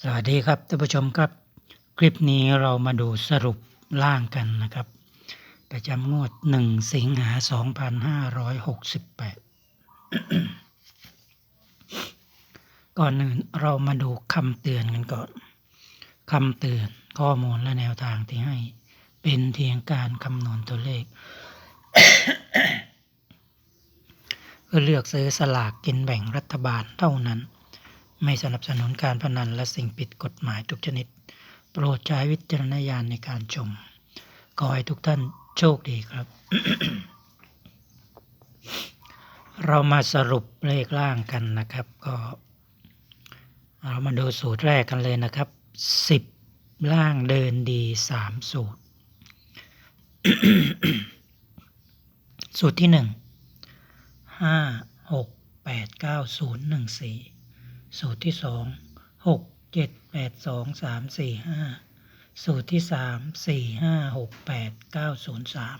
สวัสดีครับท่านผู้ชมครับ คลิปนี้เรามาดูสรุปล่างกันนะครับ ประจำงวด 1 สิงหา 2568 ก่อนอื่นเรามาดูคำเตือนกันก่อนคำเตือนข้อมูลและแนวทางที่ให้ เป็นเพียงการคำนวณตัวเลขเพื่อเลือกซื้อสลากกินแบ่งรัฐบาลเท่านั้น ไม่สนับสนุนการพนันและสิ่งผิดกฎหมายทุกชนิด โปรดใช้วิจารณญาณในการชม ขอให้ทุกท่านโชคดีครับ เรามาสรุปเลขล่างกันนะครับ ก็เรามาดูสูตรแรกกันเลยนะครับ 10 ล่างเดินดี 3 สูตร สูตรที่ 1 5 6 8 9 0 1 4 สูตรที่สองหกเจ็ดแปดสองสามสี่ห้าสูตรที่สามสี่ห้าหกแปดเก้าศูนย์สาม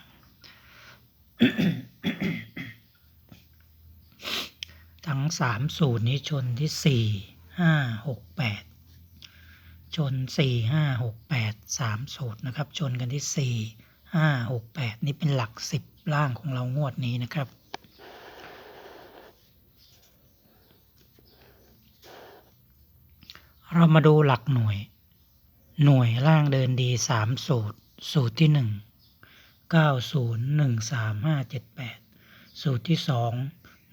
ทั้งสามสูตรนี้ชนที่สี่ห้าหกแปดชนสี่ห้าหกแปดสามสูตรนะครับ ชนกันที่สี่ห้าหกแปดนี่เป็นหลักสิบล่างของเรางวดนี้นะครับ เรามาดูหลักหน่วย หน่วยล่างเดินดีสามสูตร สูตรที่หนึ่งเก้าศูนย์หนึ่งสามห้าเจ็ดแปดสูตรที่สอง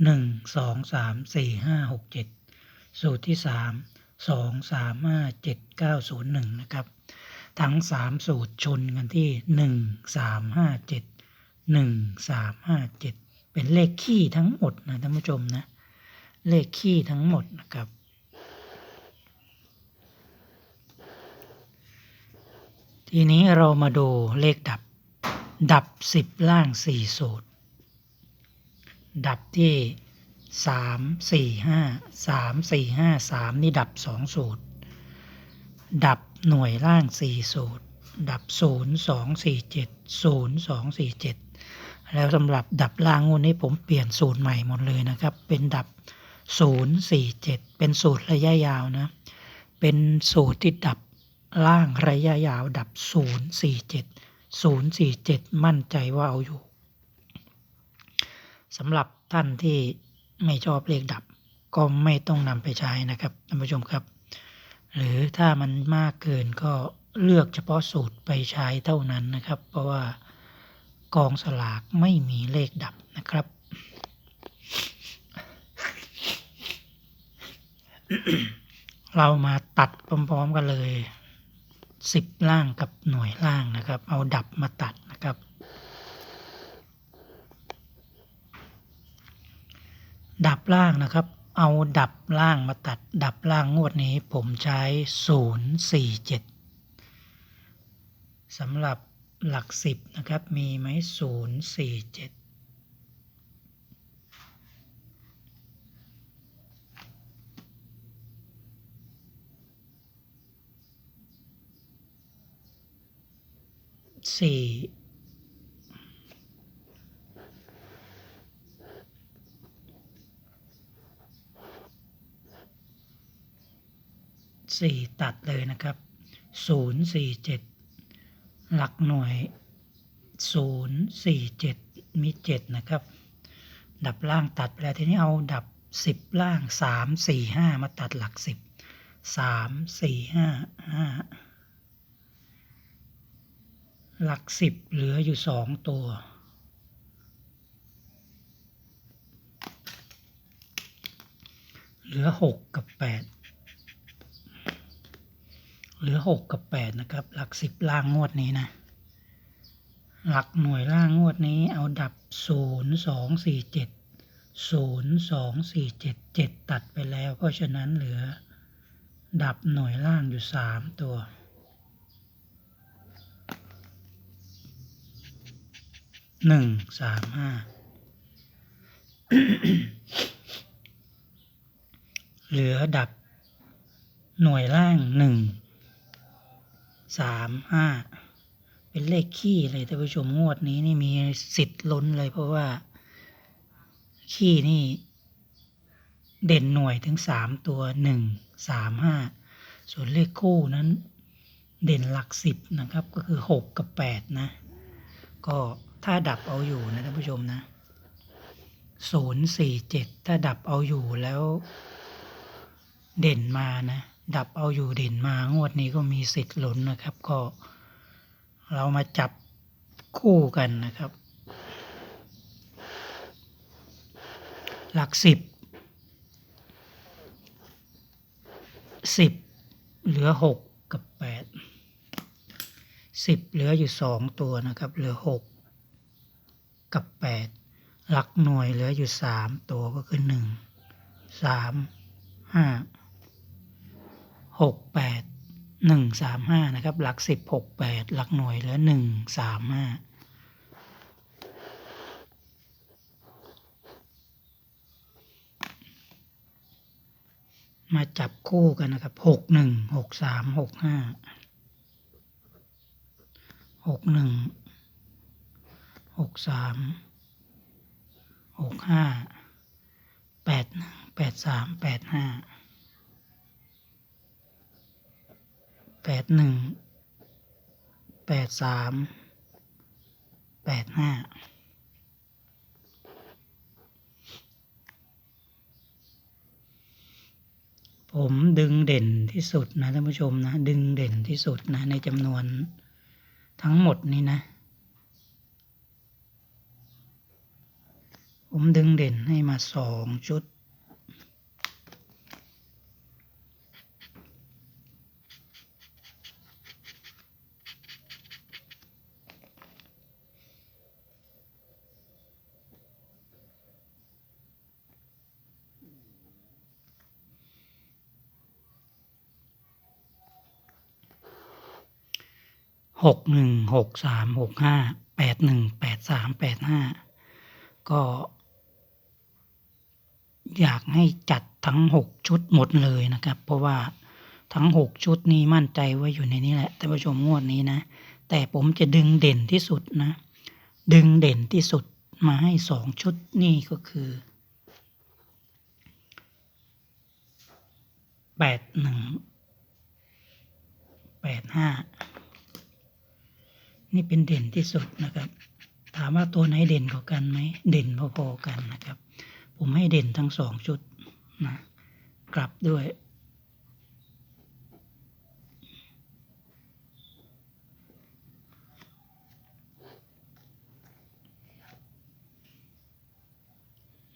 หนึ่งสองสามสี่ห้าหกเจ็ดสูตรที่สามสองสามห้าเจ็ดเก้าศูนย์หนึ่งนะครับ ทั้งสามสูตรชนกันที่หนึ่งสามห้าเจ็ดหนึ่งสามห้าเจ็ดเป็นเลขขี้ทั้งหมดนะท่านผู้ชมนะ เลขขี้ทั้งหมดนะครับ ทีนี้เรามาดูเลขดับ ดับสิบล่างสี่สูตร ดับที่สามสี่ห้าสามสี่ห้าสามนี่ดับสองสูตร ดับหน่วยล่างสี่สูตร ดับศูนย์สองสี่เจ็ดศูนย์สองสี่เจ็ดแล้วสำหรับดับล่างงวดนี้ผมเปลี่ยนสูตรใหม่หมดเลยนะครับ เป็นดับศูนย์สี่เจ็ดเป็นสูตรระยะยาวนะ เป็นสูตรที่ดับ ล่างระยะยาวดับ 047 047 มั่นใจว่าเอาอยู่สำหรับท่านที่ไม่ชอบเลขดับ ก็ไม่ต้องนำไปใช้นะครับท่านผู้ชมครับ หรือถ้ามันมากเกินก็เลือกเฉพาะสูตรไปใช้เท่านั้นนะครับ เพราะว่ากองสลากไม่มีเลขดับนะครับ เรามาตัดพร้อมๆกันเลย 10 ล่างกับหน่วยล่างนะครับ เอาดับมาตัดนะครับ ดับล่างนะครับ เอาดับล่างมาตัด ดับล่างงวดนี้ผมใช้ 047สำหรับหลัก 10 นะครับ มีไหม047 สี่สี่ตัดเลยนะครับศูนย์สี่เจ็ดหลักหน่วยศูนย์สี่เจ็ดมีเจ็ดนะครับ ดับล่างตัดไปแล้วทีนี้เอาดับสิบล่างสามสี่ห้ามาตัดหลักสิบสามสี่ห้าห้า หลักสิบเหลืออยู่สองตัว เหลือหกกับแปดเหลือหกกับแปดนะครับ หลักสิบล่างงวดนี้นะ หลักหน่วยล่างงวดนี้เอาดับศูนย์สองสี่เจ็ดศูนย์สองสี่เจ็ดเจ็ดตัดไปแล้ว เพราะฉะนั้นเหลือดับหน่วยล่างอยู่สามตัว หนึ่งสามห้าเหลือดับ หน่วยล่างหนึ่งสามห้าเป็นเลขขี้เลยท่านผู้ชมงวดนี้นี่มีสิทธิ์ล้นเลยเพราะว่า ขี้นี่ เด่นหน่วยถึงสามตัวหนึ่งสามห้าส่วนเลขคู่นั้น เด่นหลักสิบนะครับ ก็คือหกกับแปดนะ ก็ ถ้าดับเอาอยู่นะท่านผู้ชมนะศูนย์สี่เจ็ดถ้าดับเอาอยู่แล้ว เด่นมานะ ดับเอาอยู่เด่นมางวดนี้ก็มีสิทธิ์หล่นนะครับ ก็ เรามาจับคู่กันนะครับ หลักสิบสิบเหลือหกกับแปดสิบเหลืออยู่สองตัวนะครับ เหลือหก กับแปดหลักหน่วยเหลืออยู่สามตัวก็คือหนึ่งสามห้าหกแปดหนึ่งสามห้านะครับ หลักสิบหกแปดหลักหน่วยเหลือหนึ่งสามห้ามาจับคู่กันนะครับ หกหนึ่ง หกสาม หกห้า หกหนึ่ง หกสามหกห้าแปดหนึ่งแปดสามแปดห้าแปดหนึ่งแปดสามแปดห้าผมดึงเด่นที่สุดนะท่านผู้ชมนะ ดึงเด่นที่สุดนะ ในจำนวนทั้งหมดนี้นะ ผมดึงเด่นให้มาสองชุด หกหนึ่งหกสามหกห้าแปดหนึ่งแปดสามแปดห้าก็ อยากให้จัดทั้งหกชุดหมดเลยนะครับ เพราะว่าทั้งหกชุดนี้มั่นใจว่าอยู่ในนี้แหละท่านผู้ชมงวดนี้นะ แต่ผมจะดึงเด่นที่สุดนะ ดึงเด่นที่สุดมาให้สองชุดนี่ก็คือแปดหนึ่งแปดห้านี่เป็นเด่นที่สุดนะครับ ถามว่าตัวไหนเด่นกว่ากันไหมเด่นพอๆกันนะครับ ผมให้เด่นทั้งสองชุดนะกลับด้วย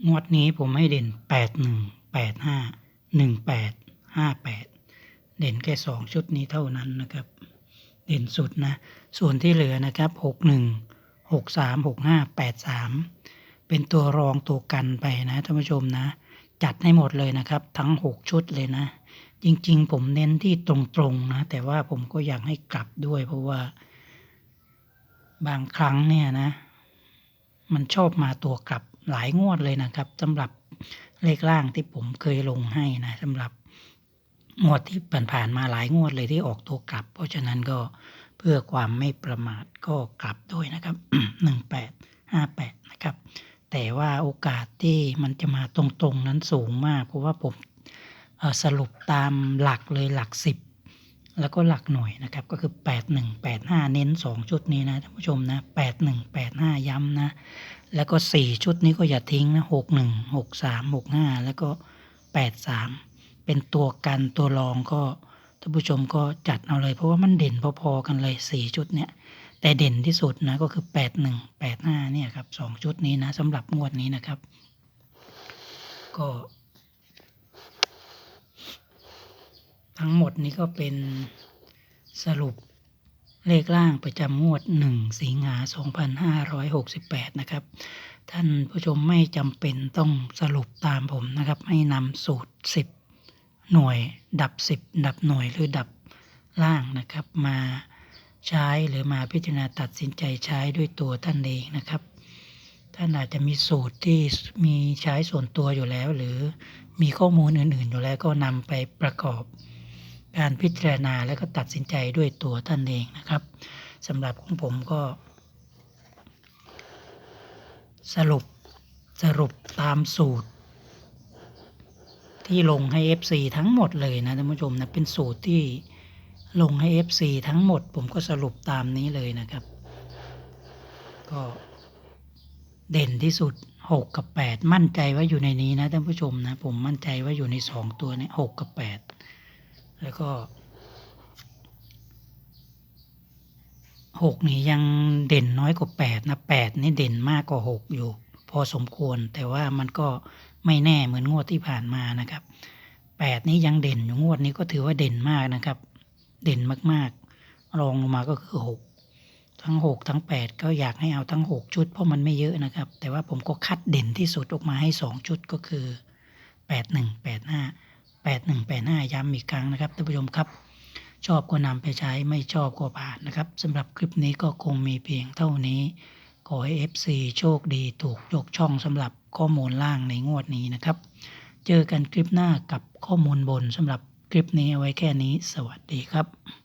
งวดนี้ผมให้เด่นแปดหนึ่งแปดห้าหนึ่งแปดห้าแปดเด่นแค่สองชุดนี้เท่านั้นนะครับ เด่นสุดนะ ส่วนที่เหลือนะครับหกหนึ่งหกสามหกห้าแปดสาม เป็นตัวรองตัวกันไปนะท่านผู้ชมนะ จัดให้หมดเลยนะครับ ทั้งหกชุดเลยนะ จริงๆ ผมเน้นที่ตรงๆนะ แต่ว่าผมก็อยากให้กลับด้วย เพราะว่า บางครั้งเนี่ยนะ มันชอบมาตัวกลับหลายงวดเลยนะครับสำหรับเลขล่างที่ผมเคยลงให้นะสำหรับงวดที่ผ่านๆมาหลายงวดเลยที่ออกตัวกลับ เพราะฉะนั้นก็เพื่อความไม่ประมาทก็กลับด้วยนะครับหนึ่งแปดห้าแปด แต่ว่าโอกาสที่มันจะมาตรงๆนั้นสูงมาก เพราะว่าผมสรุปตามหลักเลยหลักสิบแล้วก็หลักหน่วยนะครับ ก็คือแปดหนึ่งแปดห้าเน้นสองชุดนี้นะท่านผู้ชมนะแปดหนึ่งแปดห้าย้ำนะ แล้วก็สี่ชุดนี้ก็อย่าทิ้งนะหกหนึ่งหกสามหกห้าแล้วก็แปดสามเป็นตัวกันตัวรองก็ท่านผู้ชมก็จัดเอาเลย เพราะว่ามันเด่นพอๆกันเลยสี่ชุดเนี่ย แต่เด่นที่สุดนะก็คือแปดหนึ่งแปดห้าเนี่ยครับสองชุดนี้นะสำหรับงวดนี้นะครับ ก็ทั้งหมดนี้ก็เป็นสรุปเลขล่างประจำงวด 1 สิงหา 2568 นะครับ ท่านผู้ชมไม่จำเป็นต้องสรุปตามผมนะครับ ให้นำสูตร 10 หน่วยดับ 10 ดับหน่วยหรือดับล่างนะครับมา ใช้หรือมาพิจารณาตัดสินใจใช้ด้วยตัวท่านเองนะครับ ท่านอาจจะมีสูตรที่มีใช้ส่วนตัวอยู่แล้ว หรือมีข้อมูลอื่น ๆ อยู่แล้วก็นำไปประกอบ การพิจารณาและก็ตัดสินใจด้วยตัวท่านเองนะครับสำหรับของผมก็ สรุปสรุปตามสูตร ที่ลงให้ FC ทั้งหมดเลยนะท่านผู้ชมนะเป็นสูตรที่ ลงให้ FC ทั้งหมดผมก็สรุปตามนี้เลยนะครับ ก็เด่นที่สุด 6 กับ 8 มั่นใจว่าอยู่ในนี้นะท่านผู้ชมนะ ผมมั่นใจว่าอยู่ใน 2 ตัวนี้6กับ 8 แล้วก็6นี่ยังเด่นน้อยกว่า8นะ8นี่เด่นมากกว่า6อยู่ พอสมควรแต่ว่ามันก็ไม่แน่เหมือนงวดที่ผ่านมานะครับ8นี้ยังเด่นอยู่งวดนี้ก็ถือว่าเด่นมากนะครับ เด่นมากๆ รองลงมาก็คือ 6 ทั้ง 6 ทั้ง 8 ก็อยากให้เอาทั้ง 6 ชุดเพราะมันไม่เยอะนะครับ แต่ว่าผมก็คัดเด่นที่สุดออกมาให้ 2 ชุดก็คือ 81 85 81 85 ย้ำอีกครั้งนะครับท่านผู้ชมครับ ชอบก็นำไปใช้ไม่ชอบก็ผ่านนะครับสำหรับคลิปนี้ก็คงมีเพียงเท่านี้ ขอให้ FC โชคดีถูกยกช่องสำหรับข้อมูลล่างในงวดนี้นะครับ เจอกันคลิปหน้ากับข้อมูลบนสำหรับ คลิปนี้เอาไว้แค่นี้สวัสดีครับ